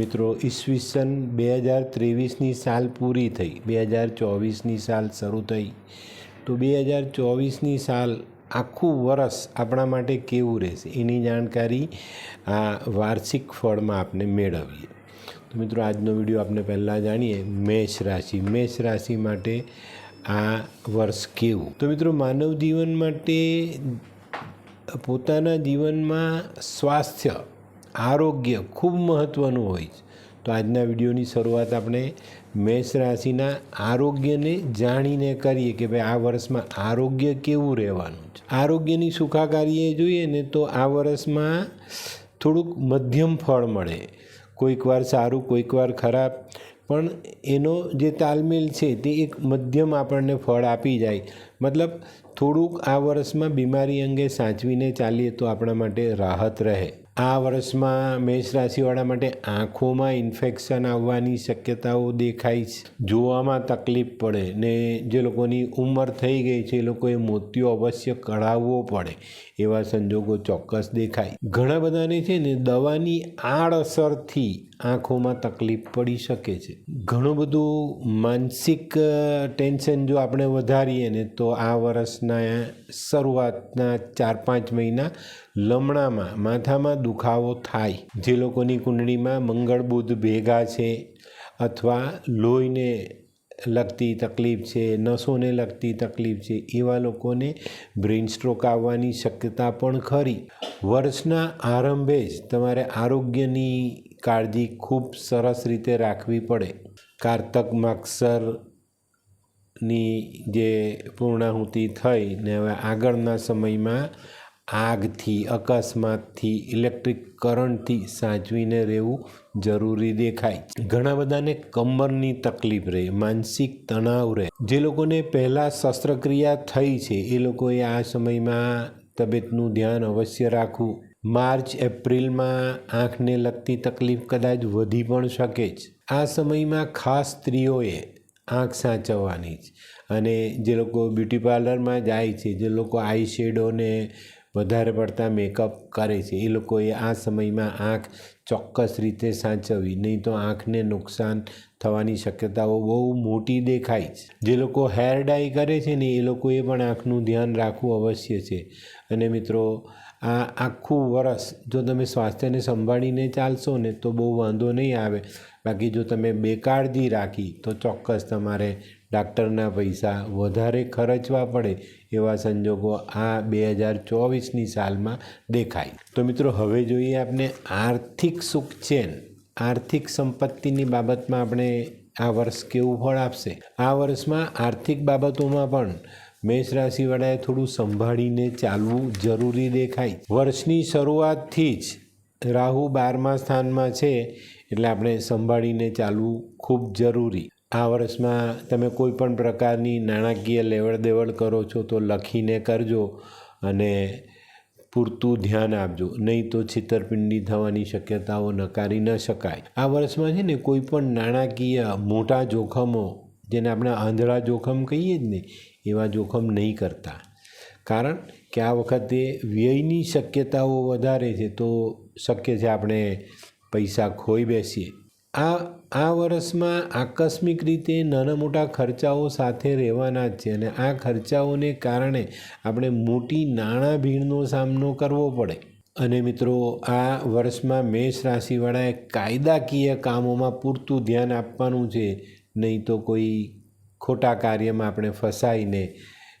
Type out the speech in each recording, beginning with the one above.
મિત્રો, ઈસવીસન બે હજાર ત્રેવીસની સાલ પૂરી થઈ. બે હજાર ચોવીસની સાલ શરૂ થઈ. તો બે હજાર ચોવીસની સાલ આખું વરસ આપણા માટે કેવું રહેશે? એની જાણકારી આ વાર્ષિક ફળમાં આપણે મેળવીએ. તો મિત્રો, આજનો વીડિયો આપણે પહેલાં જાણીએ. મેષ રાશિ. મેષ રાશિ માટે આ વર્ષ કેવું? તો મિત્રો, માનવ જીવન માટે પોતાના જીવનમાં સ્વાસ્થ્ય આરોગ્ય ખૂબ મહત્ત્વનું હોય છે. તો આજના વિડીયોની શરૂઆત આપણે મેષ રાશિના આરોગ્યને જાણીને કરીએ કે ભાઈ આ વર્ષમાં આરોગ્ય કેવું રહેવાનું છે. આરોગ્યની સુખાકારીએ જોઈએ ને તો આ વર્ષમાં થોડુંક મધ્યમ ફળ મળે. કોઈક વાર સારું, કોઈક વાર ખરાબ. પણ એનો જે તાલમેલ છે તે એક મધ્યમ આપણને ફળ આપી જાય. મતલબ થોડુંક આ વર્ષમાં બીમારી અંગે સાચવીને ચાલીએ તો આપણા માટે રાહત રહે. આ વર્ષમાં મેષ રાશિવાળા માટે આંખોમાં ઇન્ફેક્શન આવવાની શક્યતાઓ દેખાય જોવામાં તકલીફ પડે ને જે લોકોની ઉંમર થઈ ગઈ છે એ લોકોએ મોતિયો અવશ્ય કઢાવવો પડે એવા સંજોગો ચોક્કસ દેખાય. ઘણા બધાને છે ને દવાની આડઅસરથી આંખોમાં તકલીફ પડી શકે છે. ઘણું બધું માનસિક ટેન્શન જો આપણે વધારીએ ને તો આ વર્ષના શરૂઆતના ચાર પાંચ મહિના લમણામાં માથામાં દુખાવો થાય. જે લોકોની કુંડળીમાં મંગળ બુધ ભેગા છે અથવા લોહીને લગતી તકલીફ છે, નસોને લગતી તકલીફ છે, એવા લોકોને બ્રેઇન સ્ટ્રોક આવવાની શક્યતા પણ ખરી. વર્ષના આરંભે જ તમારે આરોગ્યની કાળજી ખૂબ સરસ રીતે રાખવી પડે. કારતક માગસરની જે પૂર્ણાહુતિ થઈ ને હવે આગળના સમયમાં આગથી, અકસ્માતથી, ઇલેક્ટ્રિક કરંટથી સાચવીને રહેવું જરૂરી દેખાય. ઘણા બધાને કમરની તકલીફ રહે, માનસિક તણાવ રહે. જે લોકોને પહેલાં શસ્ત્રક્રિયા થઈ છે, એ લોકોએ આ સમયમાં તબિયતનું ધ્યાન અવશ્ય રાખવું. માર્ચ, એપ્રિલમાં આંખને લગતી તકલીફ કદાચ વધી પણ શકે જ. આ સમયમાં ખાસ સ્ત્રીઓએ આંખ સાચવવાની જ. અને જે લોકો બ્યુટી પાર્લરમાં જાય છે, જે લોકો આઈ શેડોને વધારે પડતા મેકઅપ કરે છે. એ લોકોએ આ સમયમાં આંખ ચોક્કસ રીતે સાચવવી, નહીં તો આંખને નુકસાન થવાની શક્યતાઓ બહુ મોટી દેખાય છે. જે લોકો હેર ડાય કરે છે ને, એ લોકોએ પણ આંખનું ધ્યાન રાખવું અવશ્ય છે. અને મિત્રો, આ આખું વરસ જો તમે સ્વાસ્થ્યને સંભાળીને ચાલશો ને, તો બહુ વાંધો નહીં આવે. બાકી જો તમે બેકાળજી રાખી, તો ચોક્કસ તમારે ડાક્ટરના પૈસા વધારે ખર્ચવા પડે. એવા સંજોગો આ બે હજાર ચોવીસની સાલમાં દેખાય. તો મિત્રો, હવે જોઈએ આપણે આર્થિક સુખ ચેન. આર્થિક સંપત્તિની બાબતમાં આપણે આ વર્ષ કેવું ફળ આપશે? આ વર્ષમાં આર્થિક બાબતોમાં પણ મેષ રાશિવાળાએ થોડું સંભાળીને ચાલવું જરૂરી દેખાય. વર્ષની શરૂઆતથી જ રાહુ બારમા સ્થાનમાં છે, એટલે આપણે સંભાળીને ચાલવું ખૂબ જરૂરી. આ વર્ષમાં તમે કોઈ પણ પ્રકારની નાણાકીય લેવડ દેવડ કરો છો તો લખીને કરજો અને પૂરતું ધ્યાન આપજો. નહીં તો છેતરપિંડી થવાની શક્યતાઓ નકારી ન શકાય. આ વર્ષમાં છે ને કોઈ પણ નાણાકીય મોટા જોખમો, જેને આપણે આંધળા જોખમ કહીએ જ ને એવા જોખમ નહીં કરતા. કારણ કે આ વખતે વ્યયની શક્યતાઓ વધારે છે તો શક્ય છે આપણે પૈસા ખોઈ બેસીએ. આ આ વર્ષમાં આકસ્મિક રીતે નાના મોટા ખર્ચાઓ સાથે રહેવાના જ છે અને આ ખર્ચાઓને કારણે આપણે મોટી નાણાં ભીડનો સામનો કરવો પડે. અને મિત્રો, આ વર્ષમાં મેષ રાશિવાળાએ કાયદાકીય કામોમાં પૂરતું ધ્યાન આપવાનું છે. નહીં તો કોઈ ખોટા કાર્યમાં આપણે ફસાઈને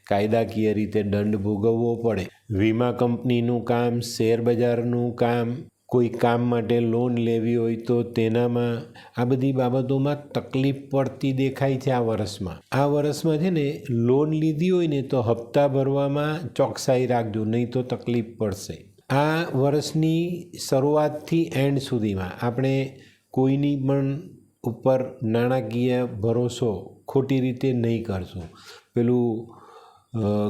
કાયદાકીય રીતે દંડ ભોગવવો પડે. વીમા કંપનીનું કામ શેર બજારનું કામ કોઈ કામ માટે લોન લેવી હોય તો તેનામાં આ બધી બાબતોમાં તકલીફ પડતી દેખાય છે આ વર્ષમાં. આ વર્ષમાં છે ને લોન લીધી હોય ને તો હપ્તા ભરવામાં ચોકસાઈ રાખજો, નહીં તો તકલીફ પડશે. આ વર્ષની શરૂઆતથી એન્ડ સુધીમાં આપણે કોઈની પણ ઉપર નાણાકીય ભરોસો ખોટી રીતે નહીં કરશું. પેલું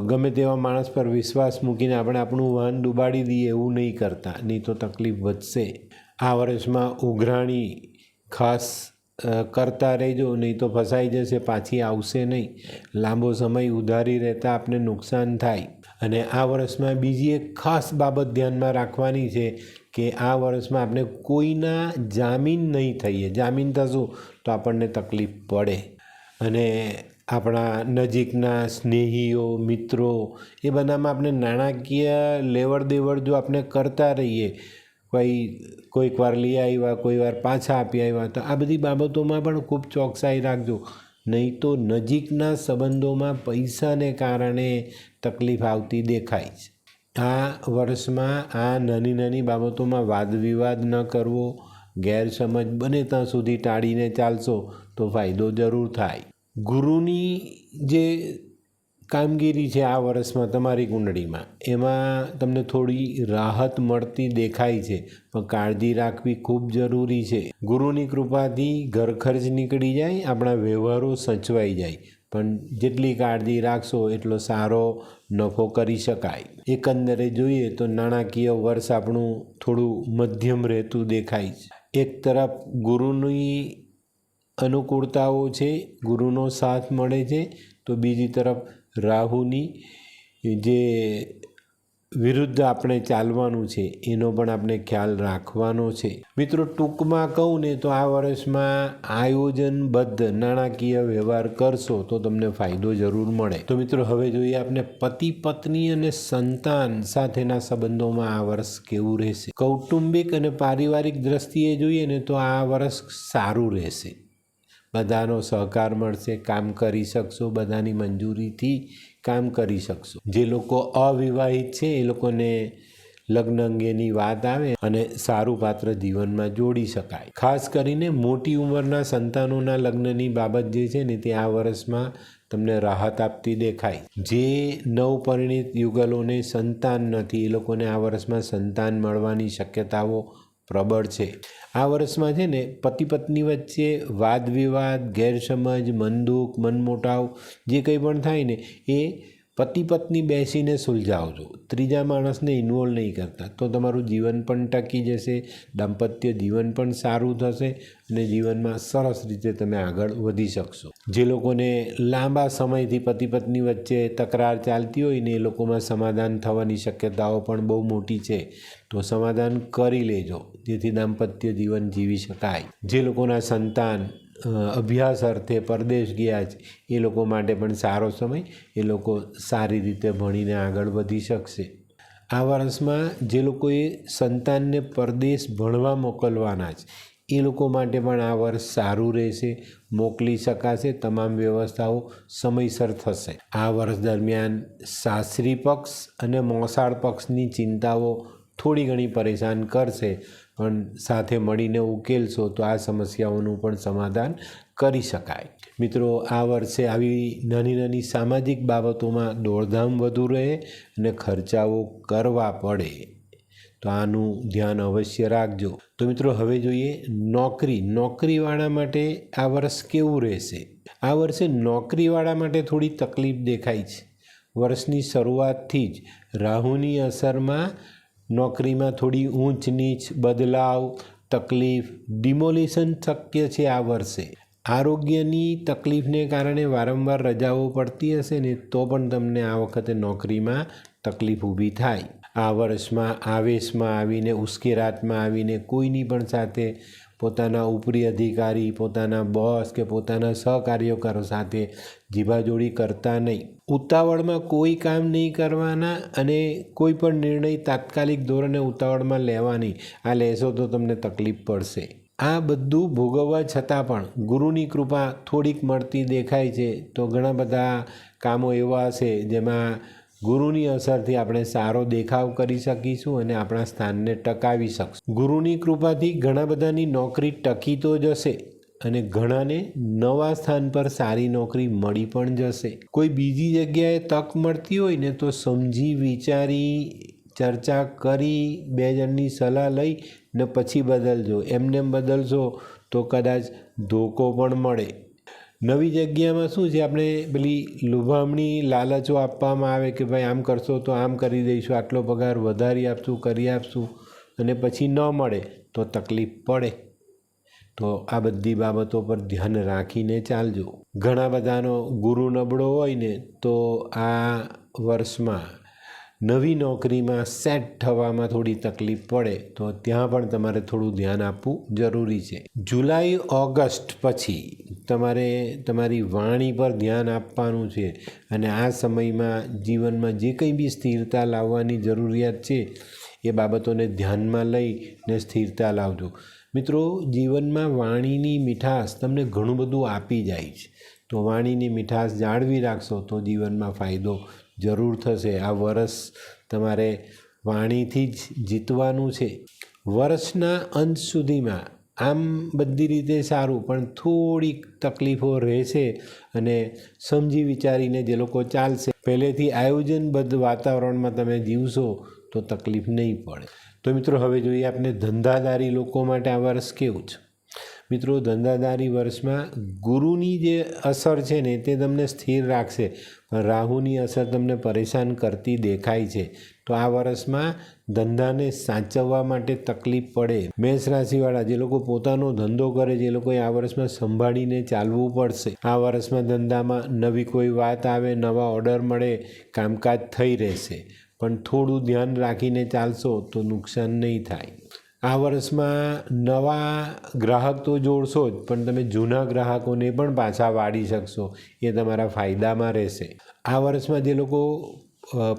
ગમે તેવા માણસ પર વિશ્વાસ મૂકીને આપણે આપણું વાહન ડૂબાડી દઈએ એવું નહીં કરતા. નહીં તો તકલીફ વધશે. આ વર્ષમાં ઉઘરાણી ખાસ કરતા રહેજો. નહીં તો ફસાઈ જશે, પાછી આવશે નહીં. લાંબો સમય ઉધારી રહેતા આપને નુકસાન થાય. અને આ વર્ષમાં બીજી એક ખાસ બાબત ધ્યાનમાં રાખવાની છે કે આ વર્ષમાં આપણે કોઈના જામીન નહીં થઈએ. જામીન થશું તો આપણને તકલીફ પડે. અને આપણા નજીકના સ્નેહીઓ, મિત્રો, એ બધામાં આપણે નાણાકીય લેવડ દેવડ જો આપણે કરતા રહીએ, કોઈ, કોઈક વાર લઈ આવ્યા, કોઈ વાર પાછા આપી આવ્યા, તો આ બધી બાબતોમાં પણ ખૂબ ચોકસાઈ રાખજો. નહીં તો નજીકના સંબંધોમાં પૈસાને કારણે તકલીફ આવતી દેખાય છે. આ વર્ષમાં આ નાની નાની બાબતોમાં વાદ વિવાદ ન કરવો, ગેરસમજ બને ત્યાં સુધી ટાળીને ચાલશો, તો ફાયદો જરૂર થાય. ગુરુની જે કામગીરી છે આ વર્ષમાં તમારી કુંડળીમાં, એમાં તમને થોડી રાહત મળતી દેખાય છે, પણ કાળજી રાખવી ખૂબ જરૂરી છે. ગુરુની કૃપાથી ઘર ખર્ચ નીકળી જાય, આપણા વ્યવહારો સચવાઈ જાય, પણ જેટલી કાળજી રાખશો એટલો સારો નફો કરી શકાય. એકંદરે જોઈએ તો નાણાકીય વર્ષ આપણું થોડું મધ્યમ રહેતું દેખાય છે. એક તરફ ગુરુની અનુકૂળતાઓ છે, ગુરુનો સાથ મળે છે, તો બીજી તરફ રાહુની જે વિરુદ્ધ આપણે ચાલવાનું છે, એનો પણ આપણે ખ્યાલ રાખવાનો છે. મિત્રો, ટૂંકમાં કહું ને તો આ વર્ષમાં આયોજનબદ્ધ નાણાકીય વ્યવહાર કરશો તો તમને ફાયદો જરૂર મળે. તો મિત્રો, હવે જોઈએ આપણે પતિ, પત્ની અને સંતાન સાથેના સંબંધોમાં આ વર્ષ કેવું રહેશે? કૌટુંબિક અને પારિવારિક દ્રષ્ટિએ જોઈએ ને તો આ વર્ષ સારું રહેશે. બધાનો સહકાર મળશે, કામ કરી શકશો, બધાની મંજૂરીથી કામ કરી શકશો. જે લોકો અવિવાહિત છે, એ લોકોને લગ્ન અંગેની વાત આવે અને સારું પાત્ર જીવનમાં જોડી શકાય. ખાસ કરીને મોટી ઉંમરના સંતાનોના લગ્નની બાબત જે છે ને, તે આ વર્ષમાં તમને રાહત આપતી દેખાય. જે નવપરિણીત યુગલોને સંતાન નથી, એ લોકોને આ વર્ષમાં સંતાન મળવાની શક્યતાઓ પ્રબળ છે. આ વર્ષમાં છે ને પતિ પત્ની વચ્ચે વાદ વિવાદ, ગેરસમજ મનદુખ મનમોટાવ જે કંઈ પણ થાય ને એ પતિ પત્ની બેસીને સુલઝાવજો. ત્રીજા માણસને ઇન્વોલ્વ નહીં કરતા. તો તમારું જીવન પણ ટકી જશે, દાંપત્ય જીવન પણ સારું થશે અને જીવનમાં સરસ રીતે તમે આગળ વધી શકશો. જે લોકોને લાંબા સમયથી પતિ પત્ની વચ્ચે તકરાર ચાલતી હોય ને એ લોકોમાં સમાધાન થવાની શક્યતાઓ પણ બહુ મોટી છે, તો સમાધાન કરી લેજો, જેથી દાંપત્ય જીવન જીવી શકાય. જે લોકોના સંતાન અભ્યાસ અર્થે પરદેશ ગયા છે. એ લોકો માટે પણ સારો સમય, એ લોકો સારી રીતે ભણીને આગળ વધી શકશે. આ વર્ષમાં જે લોકોએ સંતાનને પરદેશ ભણવા મોકલવાના છે, એ લોકો માટે પણ આ વર્ષ સારું રહેશે, મોકલી શકાશે, તમામ વ્યવસ્થાઓ સમયસર થશે. આ વર્ષ દરમિયાન સાસરી પક્ષ અને મોસાળ પક્ષની ચિંતાઓ થોડી ઘણી પરેશાન કરશે. પણ સાથે મળીને ઉકેલશો તો આ સમસ્યાઓનું પણ સમાધાન કરી શકાય. મિત્રો, આ વર્ષે આવી નાની નાની સામાજિક બાબતોમાં દોડધામ વધુ રહે અને ખર્ચાઓ કરવા પડે. તો આનું ધ્યાન અવશ્ય રાખજો. તો મિત્રો, હવે જોઈએ નોકરી. નોકરીવાળા માટે આ વર્ષ કેવું રહેશે? આ વર્ષે નોકરીવાળા માટે થોડી તકલીફ દેખાય છે. વર્ષની શરૂઆતથી જ રાહુની અસરમાં નોકરીમાં થોડી ઊંચ નીચ, બદલાવ, તકલીફ, ડિમોલિશન શક્ય છે આ વર્ષે. આરોગ્યની તકલીફને કારણે વારંવાર રજાઓ પડતી હશે ને તો પણ તમને આ વખતે નોકરીમાં તકલીફ ઊભી થાય. આ વર્ષમાં આવેશમાં આવીને ઉશ્કેરાટમાં આવીને કોઈની પણ સાથે પોતાના ઉપરી અધિકારી, પોતાના બોસ કે પોતાના સહકાર્યકરો સાથે જીભાજોડી કરતા નહીં. ઉતાવળમાં કોઈ કામ નહીં કરવાના અને કોઈ પણ નિર્ણય તાત્કાલિક ધોરણે ઉતાવળમાં લેવાની. આ લેશો તો તમને તકલીફ પડશે. આ બધું ભોગવવા છતાં પણ ગુરુની કૃપા થોડીક મળતી દેખાય છે. તો ઘણા બધા કામો એવા હશે જેમાં ગુરુની અસરથી આપણે સારો દેખાવ કરી શકીશું અને આપણા સ્થાનને ટકાવી શકશું. ગુરુની કૃપાથી ઘણા બધાની નોકરી ટકી તો જશે. અને ઘણાને નવા સ્થાન પર સારી નોકરી મળી પણ જશે. કોઈ બીજી જગ્યાએ તક મળતી હોય ને તો સમજી, વિચારી, ચર્ચા કરી, બે જણની સલાહ લઈ ને પછી બદલજો. એમને બદલશો તો કદાચ ધોકો પણ મળે. નવી જગ્યામાં શું છે? આપણે પેલી લુભામણી લાલચો આપવામાં આવે કે ભાઈ આમ કરશો તો આમ કરી દઈશું, આટલો પગાર વધારી આપશું, કરી આપશું અને પછી ન મળે તો તકલીફ પડે. તો આ બધી બાબતો પર ધ્યાન રાખીને ચાલજો. ઘણા બધાનો ગુરુ નબળો હોય ને, તો આ વર્ષમાં નવી નોકરીમાં સેટ થવામાં થોડી તકલીફ પડે, તો ત્યાં પણ તમારે થોડું ધ્યાન આપવું જરૂરી છે. જુલાઈ, ઓગસ્ટ પછી તમારે તમારી વાણી પર ધ્યાન આપવાનું છે અને આ સમયમાં જીવનમાં જે કંઈ બી સ્થિરતા લાવવાની જરૂરિયાત છે, એ બાબતોને ધ્યાનમાં લઈને સ્થિરતા લાવજો. મિત્રો, જીવનમાં વાણીની મીઠાશ તમને ઘણું બધું આપી જાય છે. તો વાણીની મીઠાશ જાળવી રાખશો તો જીવનમાં ફાયદો જરૂર થશે. આ વરસ તમારે વાણીથી જ જીતવાનું છે. વર્ષના અંત સુધીમાં આમ બધી રીતે સારું, પણ થોડીક તકલીફો રહેશે અને સમજી વિચારીને જે લોકો ચાલશે, પહેલેથી આયોજનબદ્ધ વાતાવરણમાં તમે જીવશો તો તકલીફ નહીં પડે. તો મિત્રો, હવે જોઈએ આપણે ધંધાદારી લોકો માટે આ વર્ષ કેવું છે. મિત્રો, ધંધાદારી વર્ષમાં ગુરુની જે અસર છે ને, તે તમને સ્થિર રાખશે. પણ રાહુની અસર તમને પરેશાન કરતી દેખાય છે. તો આ વર્ષમાં ધંધાને સાચવવા માટે તકલીફ પડે. મેષ રાશિવાળા, જે લોકો પોતાનો ધંધો કરે છે, એ લોકોએ આ વર્ષમાં સંભાળીને ચાલવું પડશે. આ વર્ષમાં ધંધામાં નવી કોઈ વાત આવે, નવા ઓર્ડર મળે, કામકાજ થઈ રહેશે. પણ થોડું ધ્યાન રાખીને ચાલશો તો નુકસાન નહીં થાય. આ વર્ષમાં નવા ગ્રાહક તો જોડશો જ, પણ તમે જૂના ગ્રાહકોને પણ પાછા વાળી શકશો. એ તમારા ફાયદામાં રહેશે. આ વર્ષમાં જે લોકો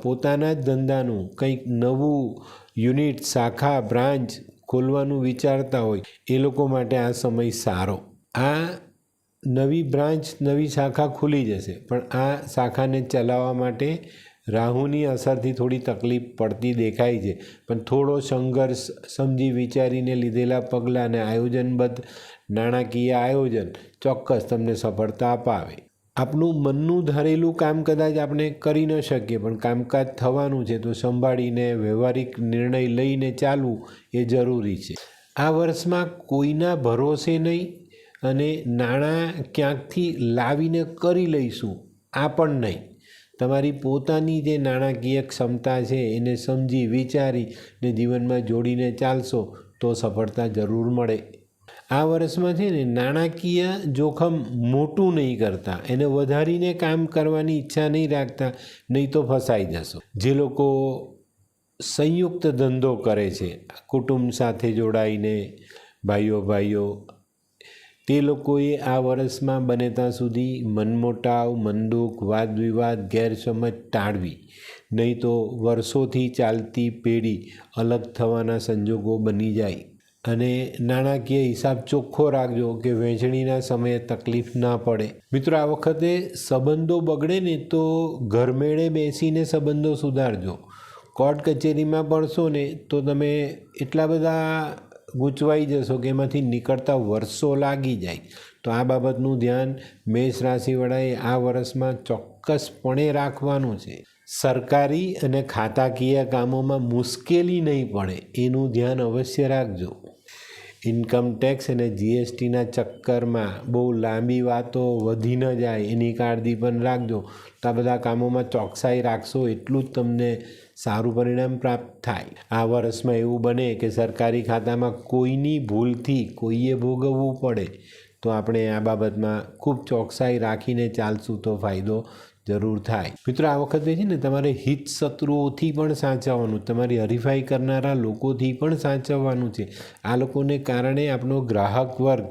પોતાના જ ધંધાનું કંઈક નવું યુનિટ, શાખા, બ્રાન્ચ ખોલવાનું વિચારતા હોય, એ લોકો માટે આ સમય સારો. આ નવી બ્રાન્ચ, નવી શાખા ખુલી જશે, પણ આ શાખાને ચલાવવા માટે રાહુની અસરથી થોડી તકલીફ પડતી દેખાય છે, પણ થોડો સંઘર્ષ સમજી વિચારીને લીધેલા પગલાં અને આયોજનબદ્ધ નાણાકીય આયોજન ચોક્કસ તમને સફળતા અપાવે. આપણું મનનું ધારેલું કામ કદાચ આપણે કરી ન શકીએ, પણ કામકાજ થવાનું છે તો સંભાળીને વ્યવહારિક નિર્ણય લઈને ચાલવું એ જરૂરી છે. આ વર્ષમાં કોઈના ભરોસે નહીં અને નાણાં ક્યાંકથી લાવીને કરી લઈશું, આ પણ નહીં. તમારી પોતાની જે નાણાકીય ક્ષમતા છે, એને સમજી, વિચારી ને જીવનમાં જોડીને ચાલશો તો સફળતા જરૂર મળે. આ વર્ષમાં છે ને, નાણાકીય જોખમ મોટું નહીં કરતા. એને વધારીને કામ કરવાની ઈચ્છા નહીં રાખતા, નહીં તો ફસાઈ જશો. જે લોકો સંયુક્ત ધંધો કરે છે, કુટુંબ સાથે જોડાઈને ભાઈઓ ભાઈઓ તે લોકોએ આ વર્ષમાં બને ત્યાં સુધી મનમોટાવ, મનદુખ વાદ વિવાદ ગેરસમજ ટાળવી. નહીં તો વર્ષોથી ચાલતી પેઢી અલગ થવાના સંજોગો બની જાય. અને નાણાકીય હિસાબ ચોખ્ખો રાખજો કે વહેંચણીના સમયે તકલીફ ના પડે. મિત્રો, આ વખતે સંબંધો બગડે ને તો ઘરમેળે બેસીને સંબંધો સુધારજો. કોર્ટ કચેરીમાં પડશો ને તો તમે એટલા બધા ગૂંચવાઈ જશો કે એમાંથી નીકળતા વર્ષો લાગી જાય. તો આ બાબતનું ધ્યાન મેષ રાશિવાળાએ આ વર્ષમાં ચોક્કસપણે રાખવાનું છે. સરકારી અને ખાતાકીય કામોમાં મુશ્કેલી નહીં પડે, એનું ધ્યાન અવશ્ય રાખજો. ઇન્કમ ટેક્સ અને જીએસટીના ચક્કરમાં બહુ લાંબી વાતો વધી ન જાય, એની કાળજી પણ રાખજો. તો આ બધા કામોમાં ચોકસાઈ રાખશો એટલું જ તમને સારું પરિણામ પ્રાપ્ત થાય. આ વર્ષમાં એવું બને કે સરકારી ખાતામાં કોઈની ભૂલથી કોઈએ ભોગવવું પડે. તો આપણે આ બાબતમાં ખૂબ ચોકસાઈ રાખીને ચાલશું તો ફાયદો જરૂર થાય. મિત્રો, આ વખતે છે ને તમારે હિત શત્રુઓથી પણ સાચવવાનું, તમારી હરીફાઈ કરનારા લોકોથી પણ સાચવવાનું છે. આ લોકોને કારણે આપણો ગ્રાહક વર્ગ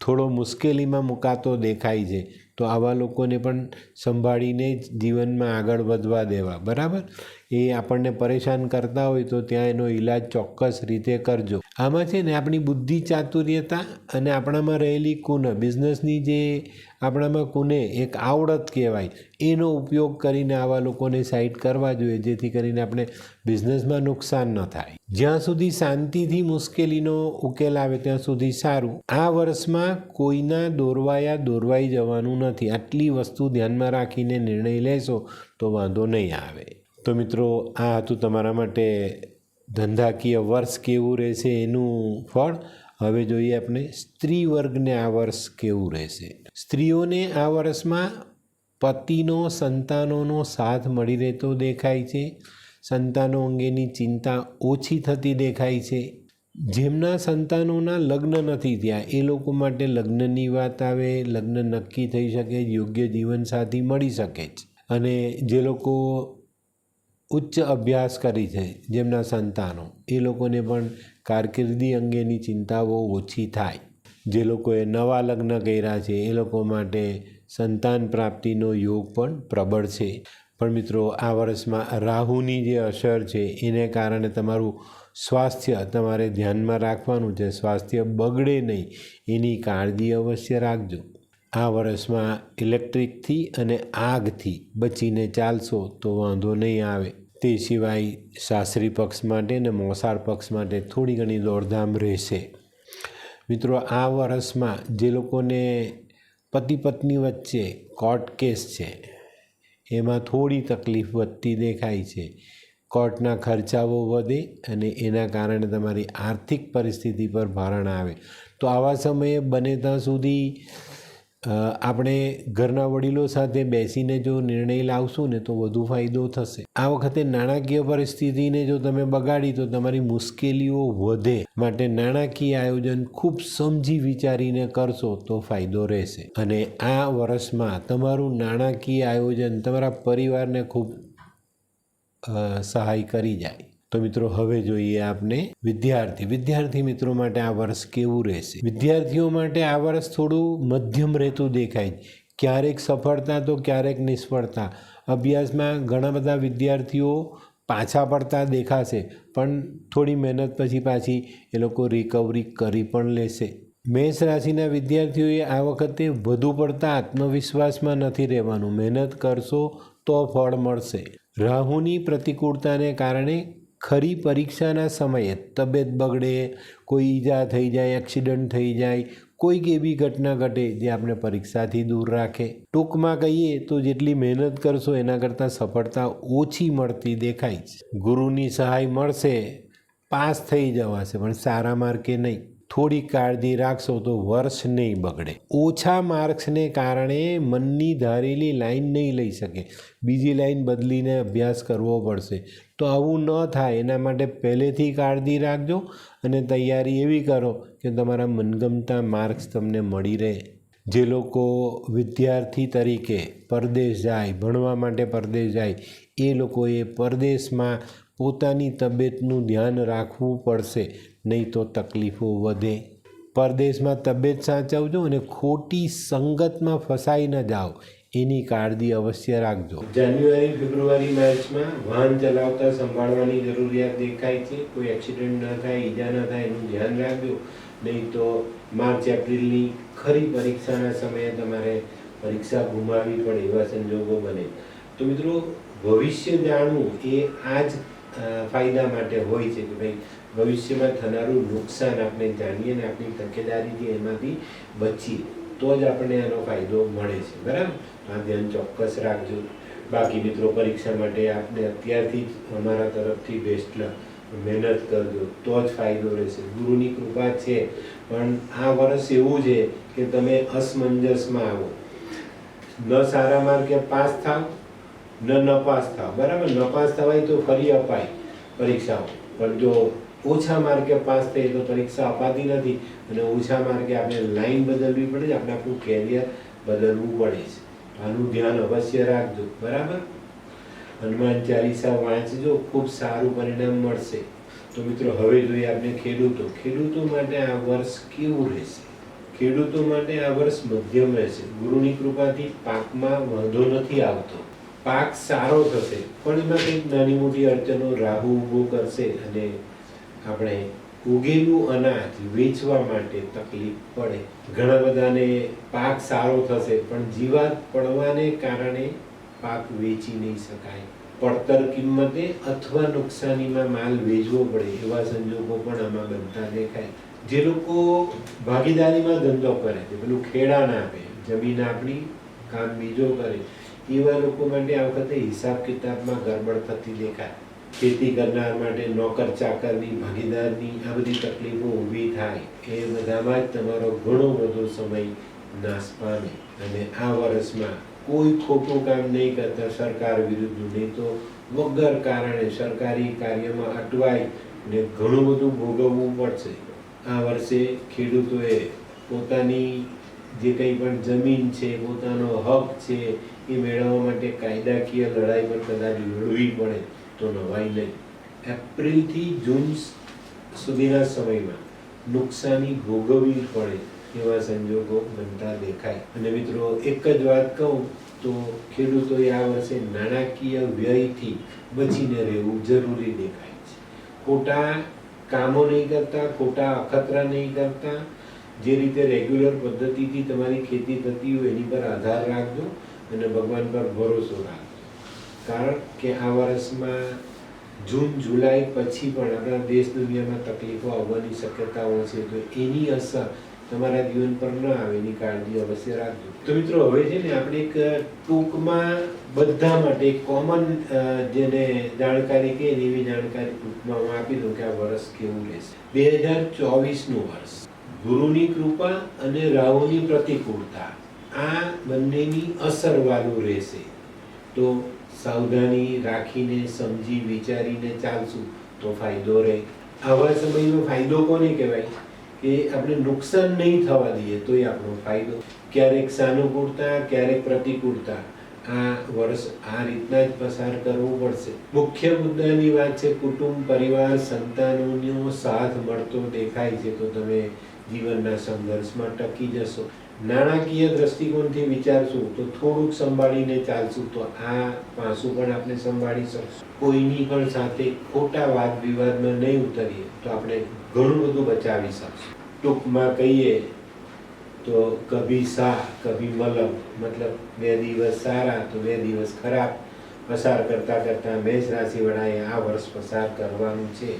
થોડો મુશ્કેલીમાં મુકાતો દેખાય છે. તો આવા લોકોને પણ સંભાળીને જીવનમાં આગળ વધવા દેવા. બરાબર? એ આપણને પરેશાન કરતા હોય તો ત્યાં એનો ઈલાજ ચોક્કસ રીતે કરજો. આમાં છે ને આપણી બુદ્ધિ ચાતુર્યતા અને આપણામાં રહેલી કુન, બિઝનેસની જે આપણામાં કુને એક આવડત કહેવાય, એનો ઉપયોગ કરીને આવા લોકોને સાઈડ કરવા જોઈએ, જેથી કરીને આપણે બિઝનેસમાં નુકસાન ન થાય. જ્યાં સુધી શાંતિથી મુશ્કેલીનો ઉકેલ આવે ત્યાં સુધી સારું. આ વર્ષમાં કોઈના દોરવાયા દોરવાઈ જવાનું નથી. આટલી વસ્તુ ધ્યાનમાં રાખીને નિર્ણય લેશો તો વાંધો નહીં આવે. તો મિત્રો, આ હતું તમારા માટે ધંધાકીય વર્ષ કેવું રહેશે એનું ફળ? હવે જોઈએ આપણે સ્ત્રી વર્ગને આ વર્ષ કેવું રહેશે. સ્ત્રીઓને આ વર્ષમાં પતિનો, સંતાનોનો સાથ મળી રહેતો દેખાય છે. સંતાનો અંગેની ચિંતા ઓછી થતી દેખાય છે. જેમના સંતાનોના લગ્ન નથી થયા, એ લોકો માટે લગ્નની વાત આવે, લગ્ન નક્કી થઈ શકે, યોગ્ય જીવનસાથી મળી શકે છે અને જે લોકો ઉચ્ચ અભ્યાસ કરી છે જેમના સંતાનો. એ લોકોને પણ કારકિર્દી અંગેની ચિંતાઓ ઓછી થાય. જે લોકોએ નવા લગ્ન કર્યા છે, એ લોકો માટે સંતાન પ્રાપ્તિનો યોગ પણ પ્રબળ છે. પણ મિત્રો, આ વર્ષમાં રાહુની જે અસર છે, એને કારણે તમારું સ્વાસ્થ્ય તમારે ધ્યાનમાં રાખવાનું છે. સ્વાસ્થ્ય બગડે નહીં. એની કાળજી અવશ્ય રાખજો. આ વર્ષમાં ઇલેક્ટ્રિકથી અને આગથી બચીને ચાલશો તો વાંધો નહીં આવે. તે સિવાય સાસરી પક્ષ માટે અને મોસાળ પક્ષ માટે થોડી ઘણી દોડધામ રહેશે. મિત્રો, આ વર્ષમાં જે લોકોને પતિ પત્ની વચ્ચે કોર્ટ કેસ છે, એમાં થોડી તકલીફ વધતી દેખાય છે. કોર્ટના ખર્ચાઓ વધે અને એના કારણે તમારી આર્થિક પરિસ્થિતિ પર ભારણ આવે. તો આવા સમયે બને ત્યાં સુધી આપણે ઘરના વડીલો સાથે બેસીને જો નિર્ણય લાવશું ને તો વધુ ફાયદો થશે. આ વખતે નાણાકીય પરિસ્થિતિને જો તમે બગાડી તો તમારી મુશ્કેલીઓ વધે. માટે નાણાકીય આયોજન ખૂબ સમજી વિચારીને કરશો તો ફાયદો રહેશે. અને આ વર્ષમાં તમારું નાણાકીય આયોજન તમારા પરિવારને ખૂબ સહાય કરી જાય. તો મિત્રો, હવે જોઈએ આપને વિદ્યાર્થી. વિદ્યાર્થી મિત્રો માટે આ વર્ષ કેવું રહેશે? વિદ્યાર્થીઓ માટે આ વર્ષ થોડું મધ્યમ રહેતું દેખાય. ક્યારેક સફળતા તો ક્યારેક નિષ્ફળતા. અભ્યાસમાં ઘણા બધા વિદ્યાર્થીઓ પાછા પડતા દેખાશે, પણ થોડી મહેનત પછી પાછી એ લોકો રિકવરી કરી પણ લેશે. મેષ રાશિના વિદ્યાર્થીઓએ આ વખતે વધુ પડતા આત્મવિશ્વાસમાં નથી રહેવાનું. મહેનત કરશો તો ફળ મળશે. રાહુની પ્રતિકૂળતાને કારણે ખરી પરીક્ષાના સમયે તબિયત બગડે, કોઈ ઈજા થઈ જાય, એક્સિડન્ટ થઈ જાય, કોઈક એવી ઘટના ઘટે જે આપણે પરીક્ષાથી દૂર રાખે. ટૂંકમાં કહીએ તો જેટલી મહેનત કરશો એના કરતાં સફળતા ઓછી મળતી દેખાય છે. ગુરુની સહાય મળશે, પાસ થઈ જવાશે, પણ સારા માર્કે નહીં. થોડી કાળજી રાખશો તો વર્ષ નહીં બગડે. ઓછા માર્ક્સને કારણે મનની ધારેલી લાઈન નહીં લઈ શકે. બીજી લાઈન બદલીને અભ્યાસ કરવો પડશે. તો આવું ન થાય. એના માટે પહેલેથી કાળજી રાખજો અને તૈયારી એવી કરો કે તમારા મનગમતા માર્ક્સ તમને મળી રહે. જે લોકો વિદ્યાર્થી તરીકે પરદેશ જાય, ભણવા માટે પરદેશ જાય, એ લોકોએ પરદેશમાં પોતાની તબિયતનું ધ્યાન રાખવું પડશે. નહીં તો તકલીફો વધે. પરદેશમાં તબિયત સાચવજો અને ખોટી સંગતમાં ફસાઈ ન જાઓ. એની કાળજી અવશ્ય રાખજો. જાન્યુઆરી, ફેબ્રુઆરી, માર્ચમાં વાહન ચલાવતા સંભાળવાની જરૂરિયાત દેખાય છે. કોઈ એક્સિડન્ટ ન થાય, ઈજા ન થાય, એનું ધ્યાન રાખજો. નહીં તો માર્ચ, એપ્રિલની ખરી પરીક્ષાના સમયે તમારે પરીક્ષા ગુમાવવી પડે એવા સંજોગો બને. તો મિત્રો, ભવિષ્ય જાણવું એ આ જ ફાયદા માટે હોય છે કે ભાઈ ભવિષ્યમાં થનારું નુકસાન આપણે જાણીએ અને આપણી તકેદારીથી એમાંથી બચીએ, તો જ આપણને એનો ફાયદો મળે છે. બરાબર? આ ધ્યાન ચોક્કસ રાખજો. બાકી મિત્રો, પરીક્ષા માટે આપણે અત્યારથી જ અમારા તરફથી બેસ્ટ મહેનત કરજો. તો જ ફાયદો રહેશે. ગુરુની કૃપા છે. પણ આ વર્ષ એવું છે કે તમે અસમંજસમાં આવો. ન સારા માર્કે પાસ થાવ, ન નપાસ થાવ. બરાબર? નપાસ થવાય તો ફરી અપાય પરીક્ષાઓ. પણ જો ઓછા માર્કે પાસ થઈએ તો પરીક્ષા અપાતી નથી અને ઓછા માર્કે આપણે લાઈન બદલવી પડે છે, આપણે આપણું કેરિયર બદલવું પડે છે. આનું ધ્યાન અવશ્ય રાખજો, બરાબર? હનુમાન ચાલીસા વાંચજો, ખૂબ સારું પરિણામ મળશે. તો મિત્રો, હવે જોઈએ આપણે ખેડૂતો. ખેડૂતો માટે આ વર્ષ કેવું રહેશે? ખેડૂતો માટે આ વર્ષ મધ્યમ રહેશે. ગુરુની કૃપાથી પાકમાં વાંધો નથી આવતો. પાક સારો થશે, પણ એમાં કંઈક નાની મોટી અડચણો રાહુ ઊભો કરશે અને આપણે ઉગેલું અનાજ વેચવા માટે તકલીફ પડે. ઘણા બધાને પાક સારો થશે, પણ જીવાત પડવાને કારણે પાક વેચી નહીં શકાય. પડતર કિંમતે અથવા નુકસાનીમાં માલ વેચવો પડે, એવા સંજોગો પણ આમાં બનતા દેખાય. જે લોકો ભાગીદારીમાં ધંધો કરે છે, પેલું ખેડા ના આપે, જમીન આપણી, કામ બીજો કરે. એવા લોકો માટે આ વખતે હિસાબ કિતાબમાં ગરબડ થતી દેખાય. ખેતી કરનાર માટે નોકર, ચાકરની, ભાગીદારની આ બધી તકલીફો ઊભી થાય એ બધામાં જ તમારો ઘણો બધો સમય નાશ પામે. અને આ વર્ષમાં કોઈ ખોટું કામ નહીં કરતા સરકાર વિરુદ્ધ નહીં તો વગર કારણે સરકારી કાર્યમાં અટવાય ને ઘણું બધું ભોગવવું પડશે. આ વર્ષે ખેડૂતોએ પોતાની જે કંઈ પણ જમીન છે, પોતાનો હક છે, એ મેળવવા માટે કાયદાકીય લડાઈ પણ કદાચ લડવી પડે. તો નવાઈ નહીં એપ્રિલથી જૂન સુધીના સમયમાં નુકસાની ભોગવવી પડે એવા સંજોગો બનતા દેખાય. અને મિત્રો, એક જ વાત કહું તો ખેડૂતોએ આ વર્ષે નાણાકીય વ્યયથી બચીને રહેવું જરૂરી દેખાય છે. ખોટા કામો નહીં કરતા, ખોટા અખતરા નહીં કરતા. જે રીતે રેગ્યુલર પદ્ધતિથી તમારી ખેતી થતી હોય એની પર આધાર રાખજો અને ભગવાન પર ભરોસો રાખજો. કારણ કે આ વર્ષમાં જૂન, જુલાઈ પછી પણ આપણા દેશ દુનિયામાં તકલીફો આવવાની શક્યતાઓ છે, તો એની અસર તમારા જીવન પર ન આવે, એની કાળજી અવશ્ય રાખજો. તો મિત્રો, હવે છે ને આપણે એક ટૂંકમાં બધા માટે કોમન જેને જાણકારી કે એવી જાણકારી ટૂંકમાં હું આપી દઉં કે આ વર્ષ કેવું રહેશે. બે હજાર ચોવીસનું વર્ષ, ગુરુની કૃપા અને રાહુની પ્રતિકૂળતા, આ બંનેની અસરવાળું રહેશે. તો સાવધાની રાખીને, સમજી, વિચારીને ચાલશું તો ફાયદો રહે. આવા સમયનો ફાયદો કોને કહેવાય? કે આપણે નુકસાન નહીં થવા દઈએ તો એ આપણો ફાયદો. ક્યારેક સાનુકૂળતા, ક્યારેક પ્રતિકૂળતા. આ વર્ષ આ રીતના જ પસાર કરવું પડશે. મુખ્ય મુદ્દાની વાત છે, કુટુંબ, પરિવાર, સંતાનોનો સાથ મળતો દેખાય છે, તો તમે જીવનના સંઘર્ષમાં ટકી જશો. નાણાકીય દ્રષ્ટિકોણથી વિચારશું, તો થોડુંક સંભાળીને ચાલશું, તો આ પાસું પણ આપણે સંભાળી શકશું. કોઈની પણ સાથે ખોટા વાદ વિવાદમાં નહીં ઉતરીએ, તો આપણે ઘણું બધું બચાવી શકશું. ટૂંકમાં કહીએ તો કભી સાહ, કભી મલમ, મતલબ બે દિવસ સારા તો બે દિવસ ખરાબ. પસાર કરતા કરતા મેષ રાશિવાળાએ આ વર્ષ પસાર કરવાનું છે.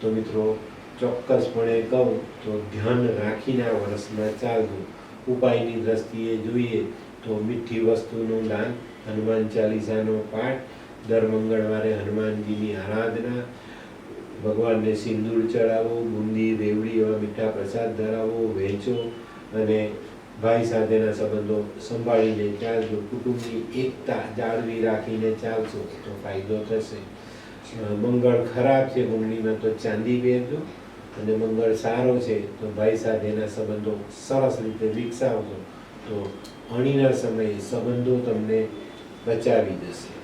તો મિત્રો, ચોક્કસપણે કહું તો ધ્યાન રાખીને આ વર્ષમાં ચાલવું. ઉપાયની દ્રષ્ટિએ જોઈએ તો મીઠી વસ્તુનું દાન, હનુમાન ચાલીસાનો પાઠ, દર મંગળવારે હનુમાનજીની આરાધના, ભગવાનને સિંદૂર ચડાવો બુંદી રેવડી એવા મીઠા પ્રસાદ ધરાવો, વહેંચો અને ભાઈ સાથેના સંબંધો સંભાળીને ચાલજો કુટુંબની એકતા જાળવી રાખીને ચાલશો તો ફાયદો થશે. મંગળ ખરાબ છે કુંડળીમાં તો ચાંદી પહેરજો. અને મંગળ સારો છે, તો ભાઈ સાથેના સંબંધો સરસ રીતે વિકસાવજો. તો અણીના સમયે સંબંધો તમને બચાવી જશે